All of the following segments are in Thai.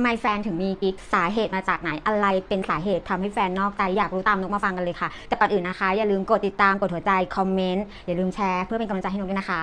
ำไมแฟนถึงมีกิ๊กสาเหตุมาจากไหนอะไรเป็นสาเหตุทำให้แฟนนอกใจอยากรู้ตามนุกมาฟังกันเลยค่ะ แต่ก่อนอื่นนะคะ อย่าลืมกดติดตามกดหัวใจคอมเมนต์อย่าลืมแชร์เพื่อเป็นกำลังใจให้นุกด้วยนะคะ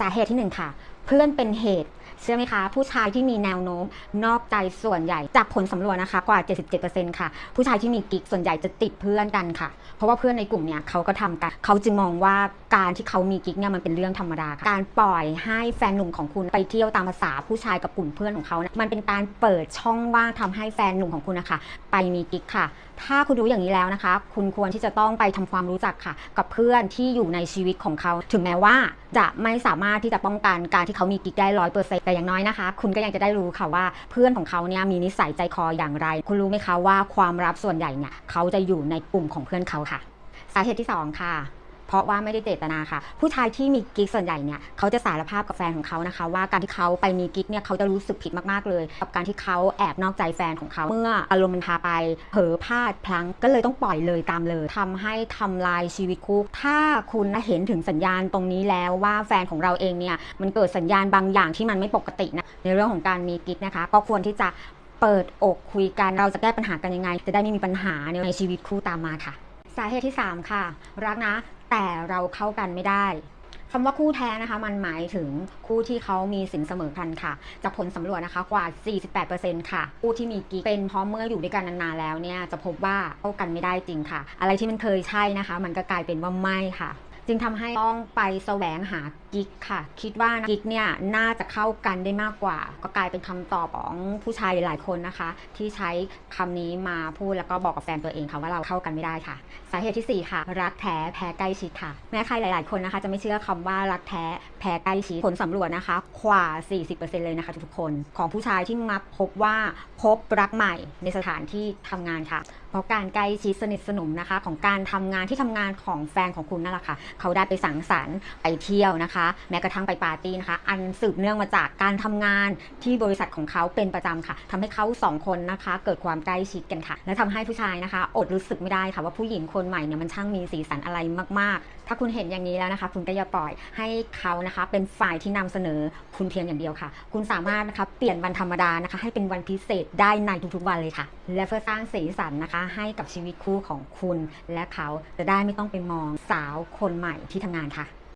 สาเหตุที่หนึ่งค่ะเพื่อนเป็นเหตุเชื่อไหมคะ ผู้ชายที่มีแนวโน้ม นอกใจส่วนใหญ่ จากผลสำรวจนะคะกว่า 77%ค่ะ ผู้ชายที่มีกิ๊กส่วนใหญ่จะติดเพื่อนกันค่ะ เพราะว่าเพื่อนในกลุ่มเนี่ยเขาก็ทำกันเขาจึงมองว่าการที่เขามีกิ๊กเนี่ยมันเป็นเรื่องธรรมดาการปล่อยให้แฟนหนุ่มของคุณไปเที่ยวตามภาษาผู้ชายกับกลุ่มเพื่อนของเขาเนี่ยมันเป็นการเปิดช่องว่างทำให้แฟนหนุ่มของคุณนะคะ ไปมีกิ๊กค่ะ ถ้าคุณรู้อย่างนี้แล้วนะคะ คุณควรที่จะต้องไปทำความรู้จักค่ะ กับเพื่อนที่อยู่ในชีวิตของเขา ถึงแม้ว่าจะไม่สามารถที่จะป้องกันการที่เขามีกิ๊กได้ร้อยเปอร์เซ็นต์แต่อย่างน้อยนะคะ คุณก็ยังจะได้รู้ค่ะว่าเพื่อนของเขาเนี่ยมีนิสัยใจคออย่างไร คุณรู้ไหมคะว่าความลับส่วนใหญ่เนี่ยเขาจะอยู่ในกลุ่มของเพื่อนเขาค่ะ สาเหตุที่สองค่ะ เพราะว่าไม่ได้เจตนาค่ะ ผู้ชายที่มีกิ๊กส่วนใหญ่เนี่ยเขาจะสารภาพกับแฟนของเขานะคะ ว่าการที่เขาไปมีกิ๊กเนี่ยเขาจะรู้สึกผิดมากๆเลย กับการที่เขาแอบนอกใจแฟนของเขา เมื่ออารมณ์มันพาไปเผลอพลาดพลั้งก็เลยต้องปล่อยเลยตามเลยทำให้ทำลายชีวิตคู่ถ้าคุณเห็นถึงสัญญาณตรงนี้แล้วว่าแฟนของเราเองเนี่ยมันเกิดสัญญาณบางอย่างที่มันไม่ปกตินะในเรื่องของการมีกิ๊กนะคะ ก็ควรที่จะเปิดอกคุยกันเราจะแก้ปัญหากันยังไง จะได้ไม่มีปัญหาในชีวิตคู่ตามมาค่ะ สาเหตุที่ 3 ค่ะ รักนะ แต่เราเข้ากันไม่ได้คำว่าคู่แท้นะคะ มันหมายถึงคู่ที่เขามีสินเสมอกันค่ะ จากผลสำรวจนะคะกว่า 48%ค่ะ คู่ที่มีกิ๊กเป็นเพราะเมื่ออยู่ด้วยกันนานๆแล้วเนี่ยจะพบว่าเข้ากันไม่ได้จริงค่ะ อะไรที่มันเคยใช่นะคะ มันก็กลายเป็นว่าไม่ค่ะ จึงทำให้ต้องไปแสวงหากิ๊กค่ะ คิดว่ากิ๊กเนี่ยน่าจะเข้ากันได้มากกว่า ก็กลายเป็นคำตอบของผู้ชายหลายคนนะคะ ที่ใช้คำนี้มาพูดแล้วก็บอกกับแฟนตัวเองค่ะว่าเราเข้ากันไม่ได้ค่ะ สาเหตุที่ 4 ค่ะ รักแท้แพ้ใกล้ชิดค่ะ แม้ใครหลาย ๆ คนนะคะ จะไม่เชื่อคำว่ารักแท้แพ้ใกล้ชิดผลสำรวจนะคะกว่า 40%เลยนะคะทุกๆคนของผู้ชายที่มักพบว่าพบรักใหม่ในสถานที่ทำงานค่ะ เพราะการใกล้ชิดสนิทสนมนะคะ ของการทำงานที่ทำงานของแฟนของคุณนั่นแหละค่ะเขาได้ไปสังสรรค์ไปเที่ยวนะคะ แม้กระทั่งไปปาร์ตี้นะคะ อันสืบเนื่องมาจากการทำงานที่บริษัทของเขาเป็นประจำค่ะทำให้เขาสองคนนะคะ เกิดความใกล้ชิดกันค่ะ และทำให้ผู้ชายนะคะ อดรู้สึกไม่ได้ค่ะ ว่าผู้หญิงคนใหม่เนี่ยมันช่างมีสีสันอะไรมาก ๆ ถ้าคุณเห็นอย่างนี้แล้วนะคะ คุณก็อย่าปล่อยให้เขานะคะเป็นฝ่ายที่นำเสนอคุณเพียงอย่างเดียวค่ะ คุณสามารถนะคะเปลี่ยนวันธรรมดานะคะ ให้เป็นวันพิเศษได้ในทุกๆวันเลยค่ะ และเพื่อสร้างสีสันนะคะ ให้กับชีวิตคู่ของคุณ และเขาจะได้ไม่ต้องไปมองสาวคนใหม่ที่ทำงานค่ะ